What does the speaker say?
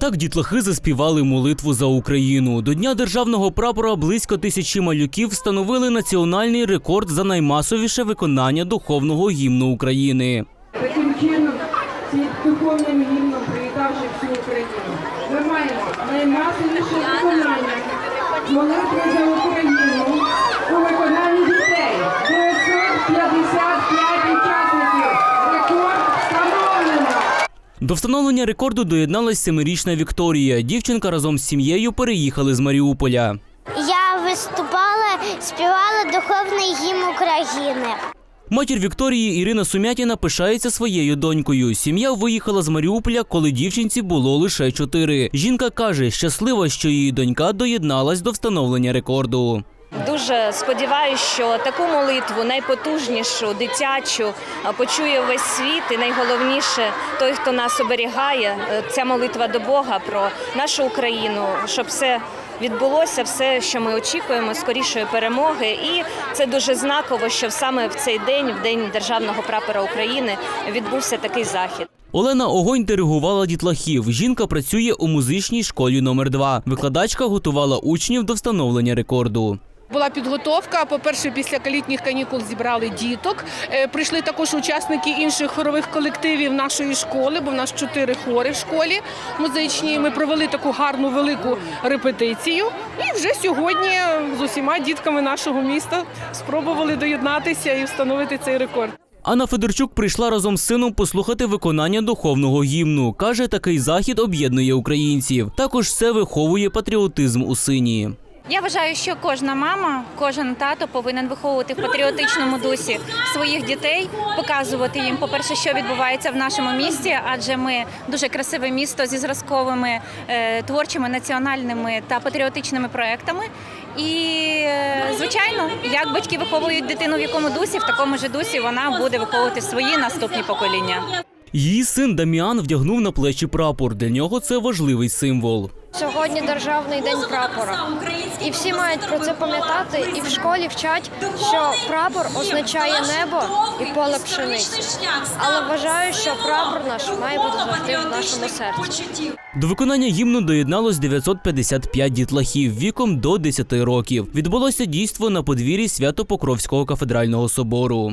Так дітлахи заспівали молитву за Україну. До Дня державного прапора близько тисячі малюків встановили національний рекорд за наймасовіше виконання духовного гімну України. Таким чином, цим духовним гімном привітавши всю Україну, ми маємо наймасовіше виконання молитви за Україну у виконанні дітей. 955 учасників. Рекорд встановлено. До встановлення рекорду доєдналась семирічна Вікторія. Дівчинка разом з сім'єю переїхали з Маріуполя. Я виступала, співала духовний гімн України. Матір Вікторії Ірина Сумятіна пишається своєю донькою. Сім'я виїхала з Маріуполя, коли дівчинці було лише чотири. Жінка каже, щаслива, що її донька доєдналась до встановлення рекорду. Дуже сподіваюся, що таку молитву найпотужнішу, дитячу почує весь світ, і найголовніше той, хто нас оберігає. е, Ця молитва до Бога про нашу Україну, щоб все відбулося, все, що ми очікуємо, скорішої перемоги. І це дуже знаково, що саме в цей день, в день державного прапора України, відбувся такий захід. Олена Огонь диригувала дітлахів. Жінка працює у музичній школі номер 2 Викладачка готувала учнів до встановлення рекорду. Була підготовка. По-перше, після літніх канікул зібрали діток. Е, Прийшли також учасники інших хорових колективів нашої школи, бо в нас чотири хори в школі музичні. Ми провели таку гарну велику репетицію. І вже сьогодні з усіма дітками нашого міста спробували доєднатися і встановити цей рекорд. Анна Федорчук прийшла разом з сином послухати виконання духовного гімну. Каже, такий захід об'єднує українців. Також це виховує патріотизм у сині. Я вважаю, що кожна мама, кожен тато повинен виховувати в патріотичному дусі своїх дітей, показувати їм, по-перше, що відбувається в нашому місті, адже ми дуже красиве місто зі зразковими е, творчими національними та патріотичними проектами. І е, звичайно, як батьки виховують дитину в якому дусі, в такому ж дусі вона буде виховувати свої наступні покоління. Її син Даміан вдягнув на плечі прапор. Для нього це важливий символ. Сьогодні державний день прапора. І всі мають про це пам'ятати, і в школі вчать, що прапор означає небо і поле пшениці. Але вважаю, що прапор наш має бути завжди в нашому серці. До виконання гімну доєдналось 955 дітлахів віком до 10 років. Відбулося дійство на подвір'ї Свято-Покровського кафедрального собору.